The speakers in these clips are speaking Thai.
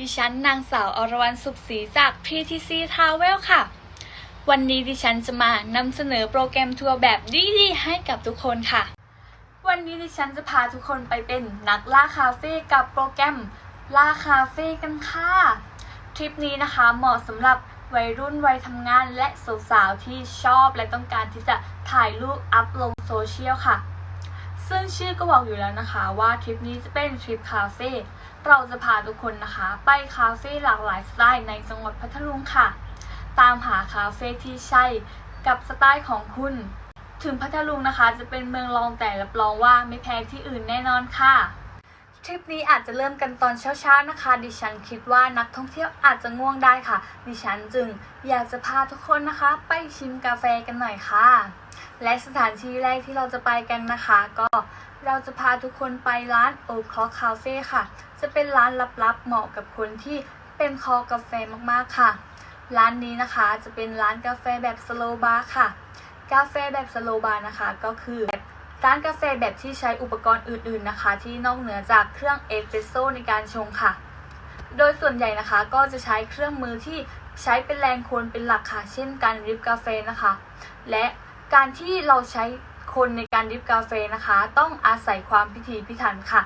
ดิฉันนางสาวอรวรรณสุขศรีจาก PTC Travel ค่ะ วันนี้ดิฉันจะมานำเสนอโปรแกรมทัวร์แบบดีๆให้กับทุกคนค่ะ วันนี้ดิฉันจะพาทุกคนไปเป็นนักล่าคาเฟ่กับโปรแกรมล่าคาเฟ่กันค่ะ ทริปนี้นะคะเหมาะสำหรับวัยรุ่นวัยทำงานและสาวๆที่ชอบและต้องการที่จะถ่ายรูปอัพลงโซเชียลค่ะ ซึ่งชื่อก็บอกอยู่แล้วนะคะว่าทริปนี้จะเป็นทริปคาเฟ่ เราจะพาทุกคนนะคะ ไปคาเฟ่หลากหลายสไตล์ในจังหวัดพัทลุงค่ะ ตามหาคาเฟ่ที่ใช่กับสไตล์ของคุณ ถึงพัทลุงนะคะ จะเป็นเมืองรองแต่รับรองว่าไม่แพ้ที่อื่นแน่นอนค่ะทริปนี้อาจจะเริ่มกันตอนเช้าๆนะคะ ดิฉันคิดว่านักท่องเที่ยวอาจจะง่วงได้ค่ะ ดิฉันจึงอยากจะพาทุกคนนะคะ ไปชิมกาแฟกันหน่อยค่ะ และสถานที่แรกที่เราจะไปกันนะคะ ก็เราจะพาทุกคนไปร้าน o c l o c k Cafe ค่ะ จะเป็นร้านลับๆเหมาะกับคนที่เป็นคอกาแฟมากๆค่ะ ร้านนี้นะคะจะเป็นร้านกาแฟแบบสโลบาร์ค่ะ กาแฟแบบสโลบาร์นะคะ ก็คือแบบร้านกาแฟแบบที่ใช้อุปกรณ์อื่นๆนะคะ ที่นอกเหนือจากเครื่องเอสเปรสโซ่ในการชงค่ะ โดยส่วนใหญ่นะคะก็จะใช้เครื่องมือที่ใช้เป็นแรงคนเป็นหลักค่ะ เช่นการริปกาแฟนะคะ และ การที่เราใช้คนในการดริปกาแฟนะคะ ต้องอาศัยความพิถีพิถันค่ะ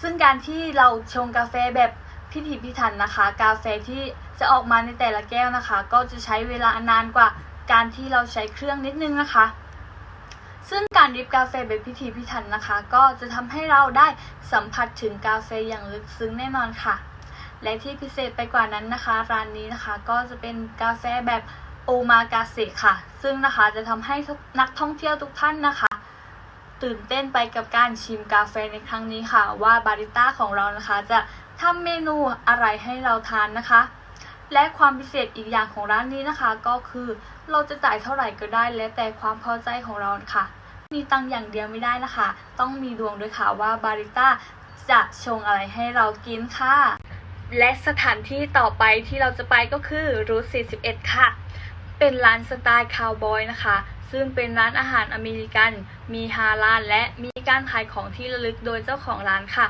ซึ่งการที่เราชงกาแฟแบบพิถีพิถันนะคะ กาแฟที่จะออกมาในแต่ละแก้วนะคะ ก็จะใช้เวลานานกว่าการที่เราใช้เครื่องนิดนึงนะคะ ซึ่งการดริปกาแฟแบบพิถีพิถันนะคะ ก็จะทำให้เราได้สัมผัสถึงกาแฟอย่างลึกซึ้งแน่นอนค่ะ และที่พิเศษไปกว่านั้นนะคะ ร้านนี้นะคะก็จะเป็นกาแฟแบบ โอมากาเสะค่ะ ซึ่งนะคะจะทำให้นักท่องเที่ยวทุกท่านนะคะ ตื่นเต้นไปกับการชิมกาแฟในครั้งนี้ค่ะ ว่าบาริต้าของเรานะคะ จะทำเมนูอะไรให้เราทานนะคะ และความพิเศษอีกอย่างของร้านนี้นะคะ ก็คือเราจะจ่ายเท่าไหร่ก็ได้ แล้วแต่ความพอใจของเราค่ะ มีตังอย่างเดียวไม่ได้นะคะ ต้องมีดวงด้วยค่ะว่าบาริต้าจะชงอะไรให้เรากินค่ะ และสถานที่ต่อไปที่เราจะไปก็คือรูท41 ค่ะ เป็นร้านสไตล์คาวบอยนะคะ ซึ่งเป็นร้านอาหารอเมริกัน มีฮาลาลและมีการขายของที่ระลึกโดยเจ้าของร้านค่ะ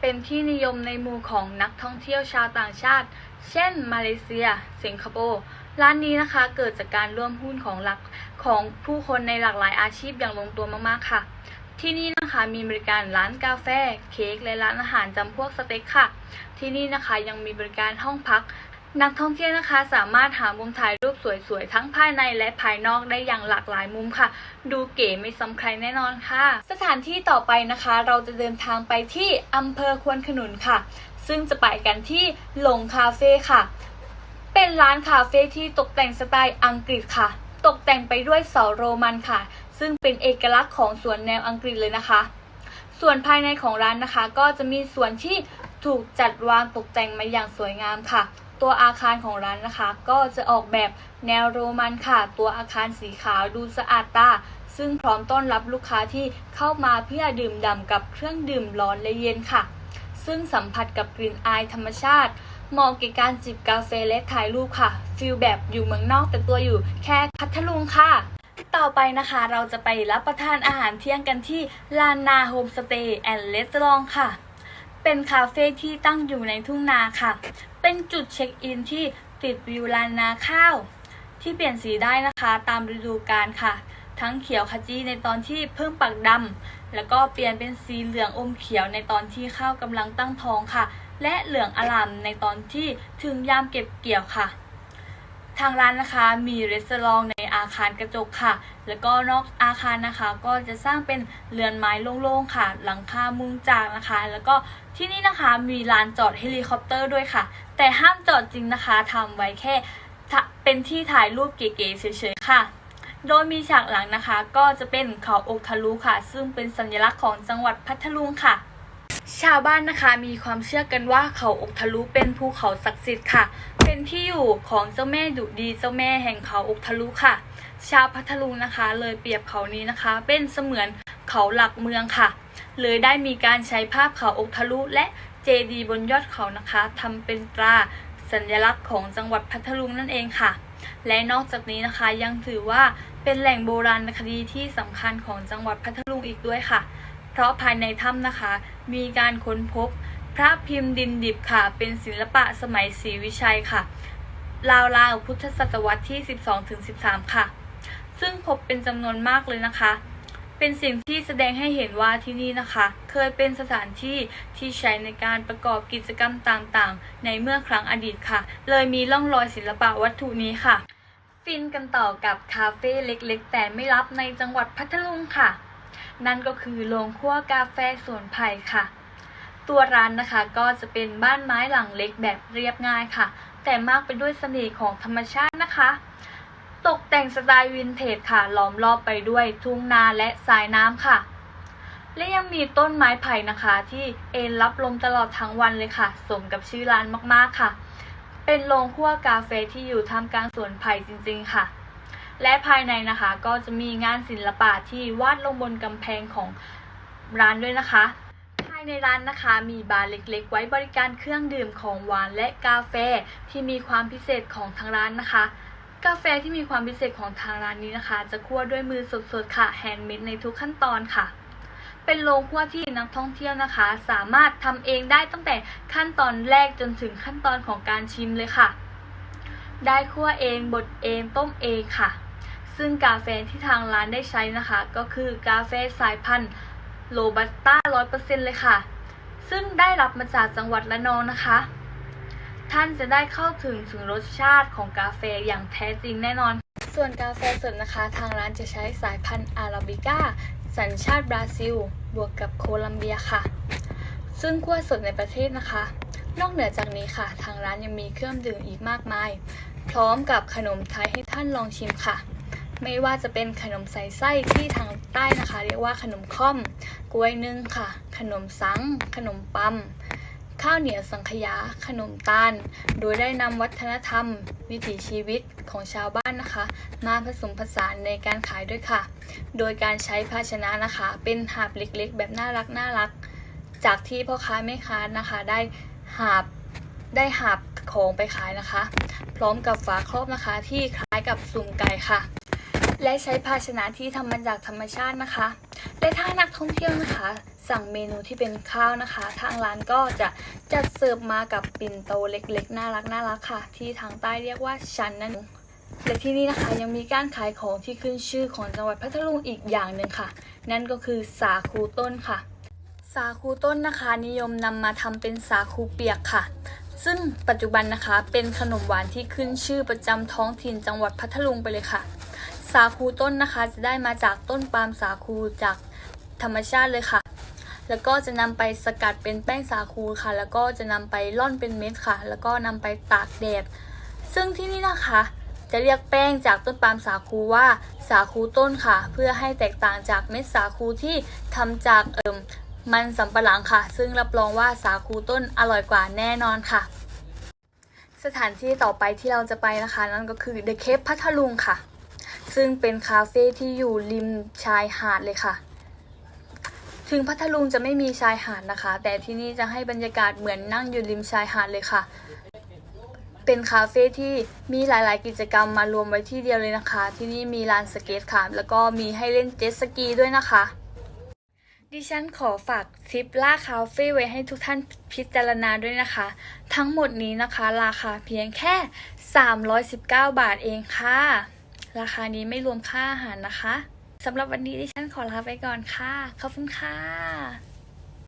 เป็นที่นิยมในหมู่ของนักท่องเที่ยวชาวต่างชาติ เช่น มาเลเซีย สิงคโปร์ร้านนี้นะคะเกิดจากการร่วมหุ้นของหลักของผู้คนในหลากหลายอาชีพอย่างลงตัวมากๆค่ะ ที่นี่นะคะมีบริการร้านกาแฟ เค้กและร้านอาหารจำพวกสเต็กค่ะ ที่นี่นะคะยังมีบริการห้องพัก นักท่องเที่ยวนะคะสามารถหามุมถ่ายรูปสวยๆ ทั้งภายในและภายนอกได้อย่างหลากหลายมุมค่ะ ดูเก๋ไม่ซ้ำใครแน่นอนค่ะ สถานที่ต่อไปนะคะ เราจะเดินทางไปที่อำเภอควนขนุนค่ะ ซึ่งจะไปกันที่หลงคาเฟ่ค่ะ เป็นร้านคาเฟ่ที่ตกแต่งสไตล์อังกฤษค่ะ ตกแต่งไปด้วยเสาโรมันค่ะ ซึ่งเป็นเอกลักษณ์ของสวนแนวอังกฤษเลยนะคะ ส่วนภายในของร้านนะคะ ก็จะมีส่วนที่ถูกจัดวางตกแต่งมาอย่างสวยงามค่ะ ตัวอาคารของร้านนะคะ ก็จะออกแบบแนวโรมันค่ะ ตัวอาคารสีขาวดูสะอาดตา ซึ่งพร้อมต้อนรับลูกค้าที่เข้ามาเพื่อดื่มด่ำกับเครื่องดื่มร้อนและเย็นค่ะ ซึ่งสัมผัสกับกลิ่นอายธรรมชาติเหมาะแก่การจิบกาแฟและถ่ายรูปค่ะฟิลแบบอยู่เมืองนอกแต่ตัวอยู่แค่พัทลุงค่ะ ต่อไปนะคะเราจะไปรับประทานอาหารเที่ยงกันที่ลานนาโฮมสเตย์แอนด์เลสตองค่ะ เป็นคาเฟ่ที่ตั้งอยู่ในทุ่งนาค่ะ เป็นจุดเช็คอินที่ติดวิวลานนาข้าว ที่เปลี่ยนสีได้นะคะตามฤดูกาลค่ะ ทั้งเขียวขจีในตอนที่เพิ่งปักดำแล้วก็เปลี่ยนเป็นสีเหลืองอมเขียวในตอนที่ข้าวกำลังตั้งท้องค่ะ และเหลืองอลามในตอนที่ถึงยามเก็บเกี่ยวค่ะ ทางร้านนะคะมีรีสอร์ทในอาคารกระจกค่ะ แล้วก็นอกอาคารนะคะ ก็จะสร้างเป็นเรือนไม้โล่งๆค่ะ หลังคามุงจากนะคะ แล้วก็ที่นี่นะคะมีลานจอดเฮลิคอปเตอร์ด้วยค่ะ แต่ห้ามจอดจริงนะคะทำไว้แค่เป็นที่ถ่ายรูปเก๋ๆเฉยๆค่ะ โดยมีฉากหลังนะคะ ก็จะเป็นเขาอกทะลุค่ะ ซึ่งเป็นสัญลักษณ์ของจังหวัดพัทลุงค่ะ ชาวบ้านนะคะมีความเชื่อกันว่าเขาอกทะลุเป็นภูเขาศักดิ์สิทธิ์ค่ะ เป็นที่อยู่ของเจ้าแม่ดุดีเจ้าแม่แห่งเขาอกทะลุค่ะ ชาวพัทลุงนะคะ เลยเปรียบเขานี้นะคะ เป็นเสมือนเขาหลักเมืองค่ะ เลยได้มีการใช้ภาพเขาอกทะลุและ เจดีย์บนยอดเขานะคะทำเป็นตราสัญลักษณ์ของจังหวัดพัทลุงนั่นเองค่ะ และนอกจากนี้นะคะยังถือว่าเป็นแหล่งโบราณคดีที่สำคัญของจังหวัดพัทลุงอีกด้วยค่ะ เพราะภายในถ้ำนะคะ มีการค้นพบพระพิมพ์ดินดิบค่ะ เป็นศิลปะสมัยศรีวิชัยค่ะราวๆพุทธศตวรรษที่ 12-13 ค่ะ ซึ่งพบเป็นจำนวนมากเลยนะคะ เป็นสิ่งที่แสดงให้เห็นว่าที่นี่นะคะ เคยเป็นสถานที่ที่ใช้ในการประกอบกิจกรรมต่างๆ ในเมื่อครั้งอดีตค่ะ เลยมีร่องรอยศิลปะวัตถุนี้ค่ะ ฟินกันต่อกับคาเฟ่เล็กๆ แต่ไม่รับในจังหวัดพัทลุงค่ะ นั่นก็คือโรงคั่วกาแฟสวนไผ่ค่ะ ตัวร้านนะคะก็จะเป็นบ้านไม้หลังเล็กแบบเรียบง่ายค่ะ แต่มากไปด้วยเสน่ห์ของธรรมชาตินะคะ ตกแต่งสไตล์วินเทจค่ะล้อมรอบไปด้วยทุ่งนาและสายน้ำค่ะ และยังมีต้นไม้ไผ่นะคะ ที่เอนรับลมตลอดทั้งวันเลยค่ะ สมกับชื่อร้านมากๆค่ะ เป็นโรงคั่วกาแฟที่อยู่ท่ามกลางสวนไผ่จริงๆค่ะ และภายในนะคะก็จะมีงานศิลปะที่วาดลงบนกำแพงของร้านด้วยนะคะ ภายในร้านนะคะมีบาร์เล็กๆ ไว้บริการเครื่องดื่มของหวานและกาแฟที่มีความพิเศษของทางร้านนะคะ กาแฟที่มีความพิเศษของทางร้านนี้นะคะ จะคั่วด้วยมือสดๆค่ะแฮนด์เมดในทุกขั้นตอนค่ะ เป็นโรงคั่วที่นักท่องเที่ยวนะคะ สามารถทำเองได้ตั้งแต่ขั้นตอนแรกจนถึงขั้นตอนของการชิมเลยค่ะ ได้คั่วเองบดเองต้มเองค่ะ ซึ่งกาแฟที่ทางร้านได้ใช้นะคะ ก็คือกาแฟสายพันธุ์โรบัสต้าร้อยเปอร์เซ็นเลยค่ะ ซึ่งได้รับมาจากจังหวัดระนองนะคะ ท่านจะได้เข้าถึงถึงรสชาติของกาแฟอย่างแท้จริงแน่นอน ส่วนกาแฟสดนะคะ ทางร้านจะใช้สายพันธุ์อาราบิก้า สัญชาติบราซิล บวกกับโคลัมเบียค่ะ ซึ่งคั่วสดในประเทศนะคะ นอกเหนือจากนี้ค่ะ ทางร้านยังมีเครื่องดื่มอีกมากมาย พร้อมกับขนมไทยให้ท่านลองชิมค่ะไม่ว่าจะเป็นขนมใส่ไส้ที่ทางใต้นะคะ เรียกว่าขนมค่อม กล้วยนึ่งค่ะ ขนมซัง ขนมปัม ข้าวเหนียวสังขยา ขนมตาล โดยได้นำวัฒนธรรม วิถีชีวิตของชาวบ้านนะคะ มาผสมผสานในการขายด้วยค่ะ โดยการใช้ภาชนะนะคะ เป็นหาบเล็กๆ แบบน่ารักน่ารัก จากที่พ่อค้าแม่ค้านะคะได้หาบได้หาบของไปขายนะคะ พร้อมกับฝาครอบนะคะที่คล้ายกับสุ่มไก่ค่ะ และใช้ภาชนะที่ทำมาจากธรรมชาตินะคะและถ้านักท่องเที่ยวนะคะ สั่งเมนูที่เป็นข้าวนะคะ ทางร้านก็จะจัดเสิร์ฟมากับปิ่นโตเล็กๆ น่ารักน่ารักค่ะ ที่ทางใต้เรียกว่าชันนั่นเองและที่นี่นะคะยังมีการขายของที่ขึ้นชื่อของจังหวัดพัทลุงอีกอย่างหนึ่งค่ะ นั่นก็คือสาคูต้นค่ะ สาคูต้นนะคะนิยมนำมาทำเป็นสาคูเปียกค่ะ ซึ่งปัจจุบันนะคะเป็นขนมหวานที่ขึ้นชื่อประจำท้องถิ่นจังหวัดพัทลุงไปเลยค่ะ สาคูต้นนะคะจะได้มาจากต้นปาล์มสาคูจากธรรมชาติเลยค่ะ แล้วก็จะนำไปสกัดเป็นแป้งสาคูค่ะ แล้วก็จะนำไปร่อนเป็นเม็ดค่ะ แล้วก็นำไปตากแดด ซึ่งที่นี่นะคะ จะเรียกแป้งจากต้นปาล์มสาคูว่าสาคูต้นค่ะ เพื่อให้แตกต่างจากเม็ดสาคูที่ทำจากเอิมมันสำปะหลังค่ะ ซึ่งรับรองว่าสาคูต้นอร่อยกว่าแน่นอนค่ะ สถานที่ต่อไปที่เราจะไปนะคะ นั่นก็คือ The Cave พัทลุงค่ะ ซึ่งเป็นคาเฟ่ที่อยู่ริมชายหาดเลยค่ะ ถึงพัทลุงจะไม่มีชายหาดนะคะ แต่ที่นี่จะให้บรรยากาศเหมือนนั่งอยู่ริมชายหาดเลยค่ะ เป็นคาเฟ่ที่มีหลายๆ กิจกรรมมารวมไว้ที่เดียวเลยนะคะ ที่นี่มีลานสเก็ตค่ะ แล้วก็มีให้เล่นเจ็ตสกีด้วยนะคะ ดิฉันขอฝากทริปล่าคาเฟ่ไว้ให้ทุกท่านพิจารณาด้วยนะคะ ทั้งหมดนี้นะคะ ราคาเพียงแค่ 319 บาทเองค่ะ ราคานี้ไม่รวมค่าอาหารนะคะ สำหรับวันนี้ดิฉันขอลาไปก่อนค่ะ ขอบคุณค่ะ